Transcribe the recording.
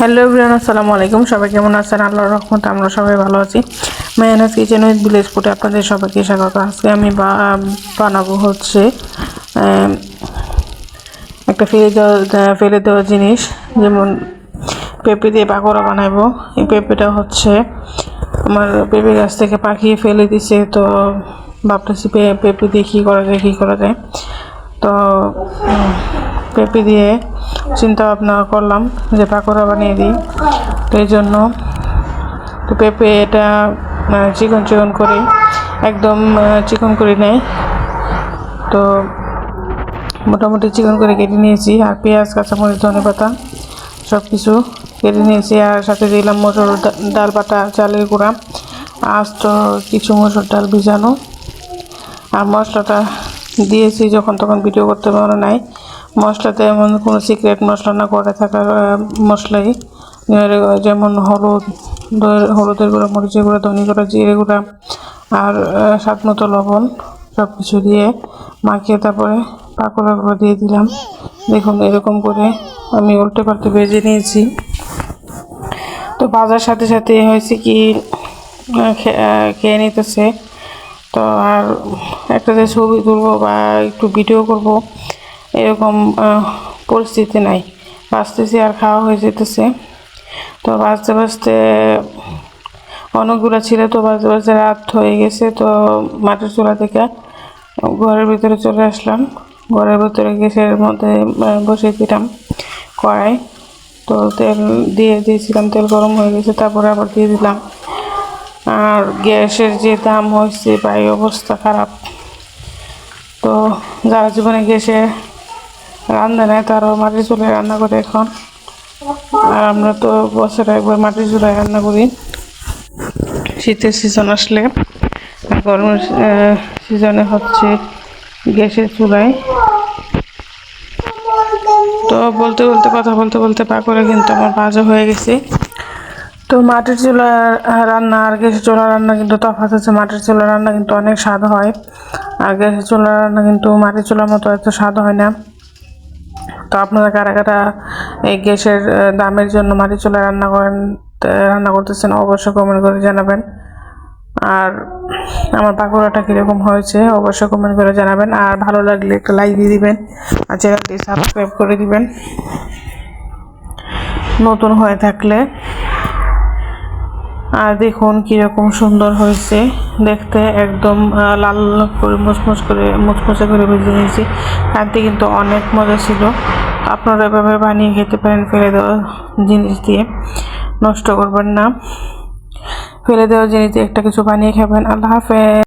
Hello everyone, আসসালামু আলাইকুম। সবাই কেমন আছেন? আল্লাহর রহমত আমরা সবাই ভালো আছি। মায়ানাস কিচেন উইথ ভিলেজ ফুটে আপনাদের সবাইকে স্বাগত। আজকে আমি বানাবো হচ্ছে একটা ফেলে দেওয়া ফেলে দেওয়া জিনিস। যেমন পেঁপে দিয়ে পাকোড়া বানাবো। এই পেঁপেটা হচ্ছে আমার পেঁপে গাছ থেকে পাখিয়ে ফেলে দিছে। তো ভাবতেছি পেঁপে দিয়ে কী করা যায়, কী করা যায়? তো পেঁপে দিয়ে চিন্তা ভাবনা করলাম যে পাকোড়া বানিয়ে দিই। তো এই জন্য পেঁপে এটা চিকন চিকন করে, একদম চিকন করে নেয়। তো মোটামুটি চিকন করে কেটে নিয়েছি। আর পেঁয়াজ, কাঁচামরিচ ধনে পাতা সব কিছু কেটে নিয়েছি। আর সাথে দিলাম মসুর ডা- ডাল বাটা, চালের গুঁড়া আজ তো কিছু মসুর ডাল ভিজানো। আর মশলাটা দিয়েছি যখন তখন ভিডিও করতে মনে নাই। মশলাতে এমন কোনো সিক্রেট মশলা না করে আহ, মশলাই যেমন হলুদ হলুদের গুঁড়া মরিচের গুঁড়া ধনি গুঁড়া জিরে গুঁড়া আর স্বাদ মতো লবণ সব কিছু দিয়ে মাখিয়ে তারপরে পাকোড়াগুলো দিয়ে দিলাম। দেখুন এরকম করে আমি উল্টে পাল্টে ভেজে নিয়েছি। তো বাজার সাথে সাথে হয়েছে কি খেয়ে নিতেছে। তো আর একটা যে ছবি তুলবো বা একটু ভিডিও করব এরকম পরিস্থিতি নাই। বাঁচতেছি আর খাওয়া হয়ে যেতেছে। তো বাঁচতে বাঁচতে অনেকগুলো ছিল, তো বাঁচতে বাঁচতে রাত হয়ে গেছে। তো মাটির চুলা থেকে ঘরের ভিতরে চলে আসলাম। ঘরের ভিতরে গ্যাসের মধ্যে বসিয়ে দিলাম কড়াই। তো তেল দিয়ে দিয়েছিলাম, তেল গরম হয়ে গেছে, তারপরে আবার দিয়ে দিলাম। আর গ্যাসের যে দাম হয়েছে বা অবস্থা খারাপ। তো যারা জীবনে গ্যাসে রান্না নেয় তারাও মাটির চুলায় রান্না করে এখন। আর আমরা তো বছরে একবার মাটির চুলায় রান্না করি। শীতের সিজন আসলে গরমের সিজনে হচ্ছে গ্যাসের চুলায়। তো বলতে বলতে, কথা বলতে বলতে পা করে কিন্তু আমার ভাজা হয়ে গেছে। তো মাটির চুলার রান্না আর গ্যাসের চুলার রান্না কিন্তু তফাৎ আছে। মাটির চুলা রান্না কিন্তু অনেক স্বাদ হয়। আর গ্যাসের চুলার রান্না কিন্তু মাটির চুলার মতো এত স্বাদ হয় না। তো আপনারা কারা কারা এই গ্যাসের দামের জন্য মাটি চুলা রান্না করেন রান্না করতেছেন অবশ্যই কমেন্ট করে জানাবেন। আর আমার পাকোড়াটা কীরকম হয়েছে অবশ্যই কমেন্ট করে জানাবেন। আর ভালো লাগলে একটা লাইক দিয়ে দিবেন, আর চ্যানেলটি সাবস্ক্রাইব করে দিবেন। নতুন হয়ে থাকলে আর দেখুন কীরকম সুন্দর হয়েছে। দেখতে একদম লাল করে মুচমুচ করে, মুচমুচে করে ভেজে নিয়েছি। খাইতে কিন্তু অনেক মজা ছিল। আপনারা এভাবে বানিয়ে খেতে পারেন ফেলে দেওয়া জিনিস দিয়ে। নষ্ট করবেন না। ফেলে দেওয়া জিনিস দিয়ে একটা কিছু বানিয়ে খাবেন। আল্লাহ হাফেজ।